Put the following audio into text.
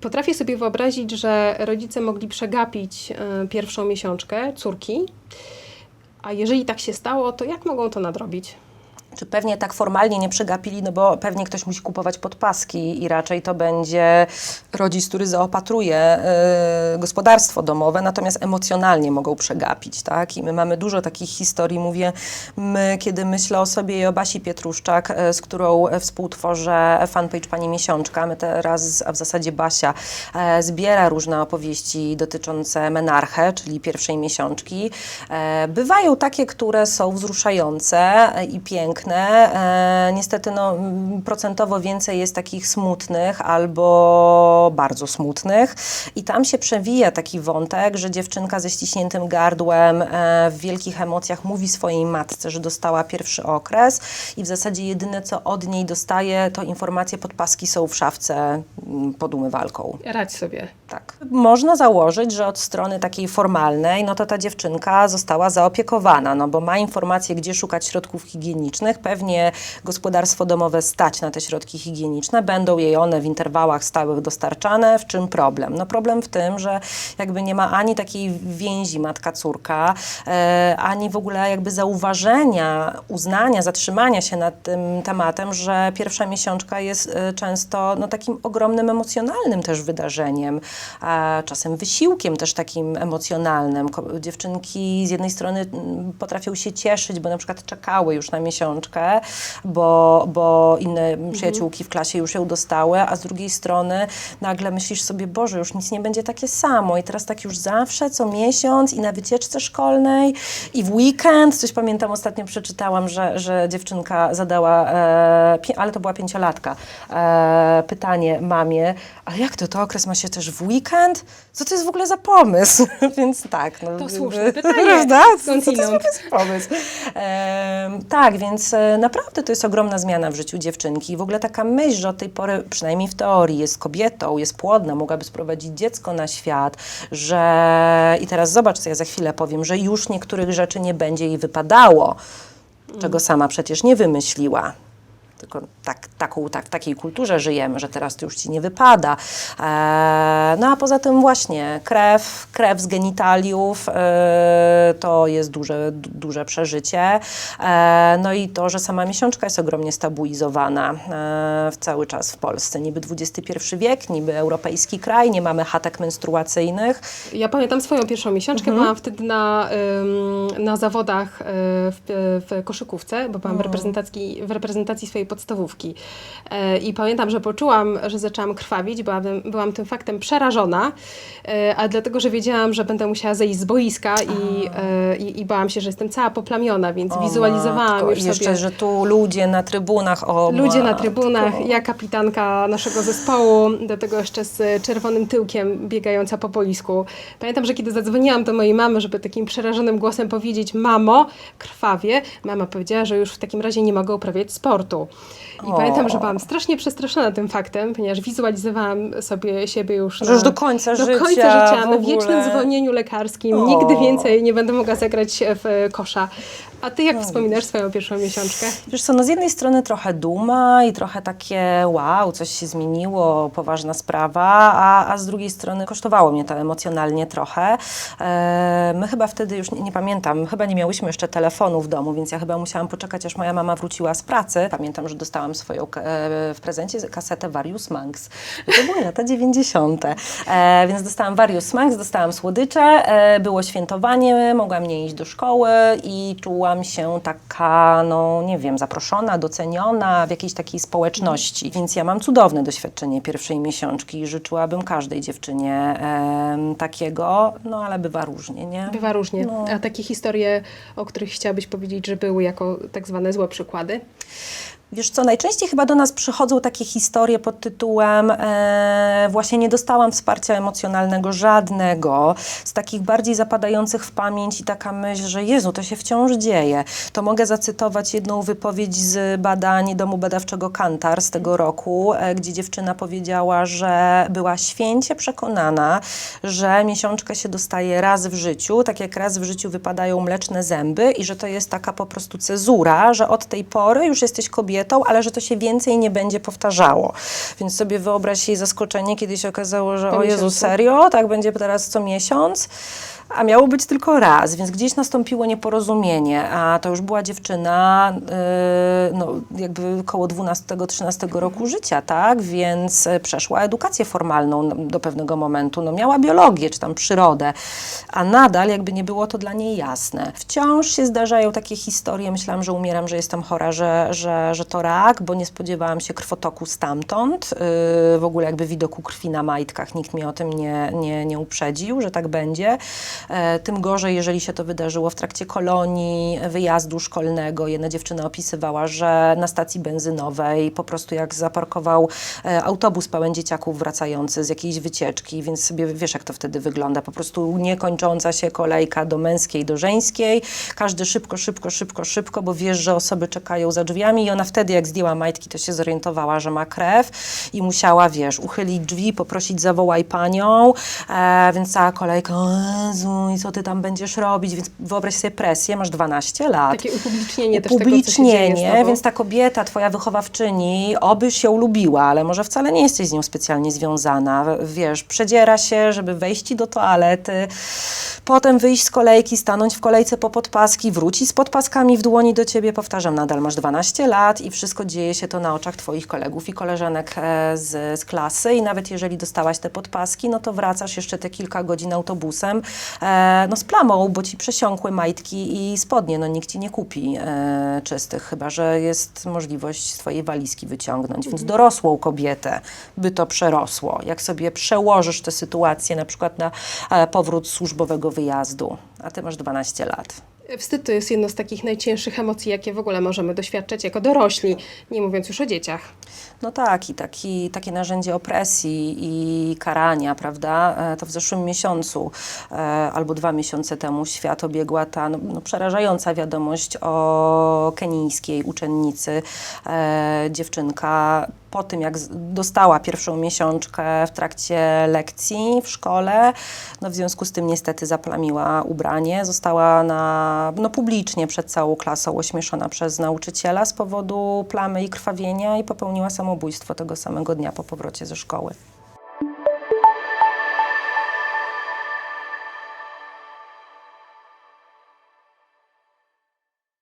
Potrafię sobie wyobrazić, że rodzice mogli przegapić e, pierwszą miesiączkę córki, a jeżeli tak się stało, to jak mogą to nadrobić? Czy pewnie tak formalnie nie przegapili, no bo pewnie ktoś musi kupować podpaski i raczej to będzie rodzic, który zaopatruje y, gospodarstwo domowe, natomiast emocjonalnie mogą przegapić, tak? I my mamy dużo takich historii, mówię, my, kiedy myślę o sobie i o Basi Pietruszczak, y, z którą współtworzę fanpage Pani Miesiączka, my teraz, a w zasadzie Basia, e, zbiera różne opowieści dotyczące menarchę, czyli pierwszej miesiączki. Bywają takie, które są wzruszające i piękne. E, niestety no, procentowo więcej jest takich smutnych albo bardzo smutnych. I tam się przewija taki wątek, że dziewczynka ze ściśniętym gardłem e, w wielkich emocjach mówi swojej matce, że dostała pierwszy okres i w zasadzie jedyne, co od niej dostaje, to informacje podpaski są w szafce m, pod umywalką. Radź sobie. Tak. Można założyć, że od strony takiej formalnej, no to ta dziewczynka została zaopiekowana, no bo ma informacje, gdzie szukać środków higienicznych. Pewnie gospodarstwo domowe stać na te środki higieniczne, będą jej one w interwałach stałych dostarczane. W czym problem? No problem w tym, że jakby nie ma ani takiej więzi matka-córka, e, ani w ogóle jakby zauważenia, uznania, zatrzymania się nad tym tematem, że pierwsza miesiączka jest e, często no, takim ogromnym emocjonalnym też wydarzeniem, a czasem wysiłkiem też takim emocjonalnym. Dziewczynki z jednej strony mm, potrafią się cieszyć, bo na przykład czekały już na miesiączkę, bo, bo inne przyjaciółki w klasie już ją dostały, a z drugiej strony nagle myślisz sobie, Boże, już nic nie będzie takie samo i teraz tak już zawsze, co miesiąc i na wycieczce szkolnej i w weekend. Coś pamiętam, ostatnio przeczytałam, że, że dziewczynka zadała, e, pi- ale to była pięciolatka, e, pytanie mamie, ale jak to, to okres ma się też w weekend? Co to jest w ogóle za pomysł? Więc tak. No, To słuszne pytanie. Prawda? Co to jest w Skądinąd? ogóle za pomysł? Em, tak, więc e, naprawdę to jest ogromna zmiana w życiu dziewczynki. I w ogóle taka myśl, że od tej pory, przynajmniej w teorii, jest kobietą, jest płodna, mogłaby sprowadzić dziecko na świat, że i teraz zobacz, co ja za chwilę powiem, że już niektórych rzeczy nie będzie jej wypadało, czego sama przecież nie wymyśliła. Tylko tak, taką, tak, w takiej kulturze żyjemy, że teraz to już ci nie wypada. E, no a poza tym właśnie krew, krew z genitaliów e, to jest duże, du- duże przeżycie. E, no i to, że sama miesiączka jest ogromnie stabilizowana e, w cały czas w Polsce. Niby XXI wiek, niby europejski kraj, nie mamy chatek menstruacyjnych. Ja pamiętam swoją pierwszą miesiączkę, byłam wtedy na, ym, na zawodach y, w, w koszykówce, bo byłam w, reprezentacji, w reprezentacji swojej podstawówki. E, I pamiętam, że poczułam, że zaczęłam krwawić, byłam, byłam tym faktem przerażona, e, a dlatego, że wiedziałam, że będę musiała zejść z boiska i, e, i, i bałam się, że jestem cała poplamiona, więc O wizualizowałam matko, już i jeszcze, sobie... że tu ludzie na trybunach, o Ludzie na matko. trybunach, ja kapitanka naszego zespołu, do tego jeszcze z czerwonym tyłkiem biegająca po boisku. Pamiętam, że kiedy zadzwoniłam do mojej mamy, żeby takim przerażonym głosem powiedzieć mamo, krwawie, mama powiedziała, że już w takim razie nie mogę uprawiać sportu. I O. pamiętam, że byłam strasznie przestraszona tym faktem, ponieważ wizualizowałam sobie siebie już na, już do końca do życia, końca życia, na wiecznym zwolnieniu lekarskim. O. Nigdy więcej nie będę mogła zagrać w kosza. A ty jak No. wspominasz swoją pierwszą miesiączkę? Wiesz co, no z jednej strony trochę duma i trochę takie wow, coś się zmieniło, poważna sprawa, a, a z drugiej strony kosztowało mnie to emocjonalnie trochę. E, my chyba wtedy już, nie, nie pamiętam, chyba nie miałyśmy jeszcze telefonu w domu, więc ja chyba musiałam poczekać, aż moja mama wróciła z pracy. Pamiętam, że dostałam swoją e, w prezencie kasetę Various Manx. To były lata 90. E, więc dostałam Various Manx, dostałam słodycze, e, było świętowanie, mogłam nie iść do szkoły i czułam się taka, no nie wiem, zaproszona, doceniona w jakiejś takiej społeczności. Więc ja mam cudowne doświadczenie pierwszej miesiączki i życzyłabym każdej dziewczynie em, takiego, no ale bywa różnie, nie? Bywa różnie. No. A takie historie, o których chciałabyś powiedzieć, że były jako tak zwane złe przykłady? Wiesz co, najczęściej chyba do nas przychodzą takie historie pod tytułem e, właśnie nie dostałam wsparcia emocjonalnego żadnego, z takich bardziej zapadających w pamięć i taka myśl, że Jezu, to się wciąż dzieje. To mogę zacytować jedną wypowiedź z badań Domu Badawczego Kantar z tego roku, e, gdzie dziewczyna powiedziała, że była święcie przekonana, że miesiączkę się dostaje raz w życiu, tak jak raz w życiu wypadają mleczne zęby i że to jest taka po prostu cezura, że od tej pory już jesteś kobietą, ale że to się więcej nie będzie powtarzało. Więc sobie wyobraź jej zaskoczenie, kiedy się okazało, że Po o Jezu, serio? Tak będzie teraz co miesiąc? A miało być tylko raz, więc gdzieś nastąpiło nieporozumienie, a to już była dziewczyna, yy, no jakby koło 12-13 roku życia, tak? Więc e, przeszła edukację formalną no, do pewnego momentu, no miała biologię czy tam przyrodę, a nadal jakby nie było to dla niej jasne. Wciąż się zdarzają takie historie, myślałam, że umieram, że jestem chora, że, że, że to rak, bo nie spodziewałam się krwotoku stamtąd, yy, w ogóle jakby widoku krwi na majtkach, nikt mnie o tym nie, nie, nie uprzedził, że tak będzie. E, Tym gorzej, jeżeli się to wydarzyło w trakcie kolonii, wyjazdu szkolnego. Jedna dziewczyna opisywała, że na stacji benzynowej po prostu jak zaparkował e, autobus pełen dzieciaków wracający z jakiejś wycieczki, więc sobie wiesz, jak to wtedy wygląda. Po prostu niekończąca się kolejka do męskiej, do żeńskiej. Każdy szybko, szybko, szybko, szybko, bo wiesz, że osoby czekają za drzwiami i ona wtedy, jak zdjęła majtki, to się zorientowała, że ma krew i musiała, wiesz, uchylić drzwi, poprosić zawołaj panią, e, więc cała kolejka, Jezu, i co ty tam będziesz robić, więc wyobraź sobie presję, masz 12 lat. Takie upublicznienie też tego, co się Upublicznienie, więc ta kobieta, twoja wychowawczyni, obyś ją lubiła, ale może wcale nie jesteś z nią specjalnie związana. Wiesz, przedziera się, żeby wejść do toalety, potem wyjść z kolejki, stanąć w kolejce po podpaski, wrócić z podpaskami w dłoni do ciebie. Powtarzam, nadal masz 12 lat i wszystko dzieje się to na oczach twoich kolegów i koleżanek e, z, z klasy i nawet jeżeli dostałaś te podpaski, no to wracasz jeszcze te kilka godzin autobusem e, no z plamą, bo ci przesiąkły majtki i spodnie, no nikt ci nie kupi e, czystych, chyba że jest możliwość z twojej walizki wyciągnąć. Więc dorosłą kobietę by to przerosło. Jak sobie przełożysz tę sytuację na przykład na powrót służbowego wyjazdu, a ty masz 12 lat. Wstyd to jest jedno z takich najcięższych emocji, jakie w ogóle możemy doświadczać jako dorośli, nie mówiąc już o dzieciach. No tak, i taki, takie narzędzie opresji i karania, prawda? E, To w zeszłym miesiącu e, albo dwa miesiące temu świat obiegła ta no, no, przerażająca wiadomość o kenijskiej uczennicy. E, dziewczynka po tym, jak dostała pierwszą miesiączkę w trakcie lekcji w szkole, no w związku z tym niestety zaplamiła ubranie, została na, no publicznie przed całą klasą ośmieszona przez nauczyciela z powodu plamy i krwawienia i popełniła samobójstwo tego samego dnia po powrocie ze szkoły.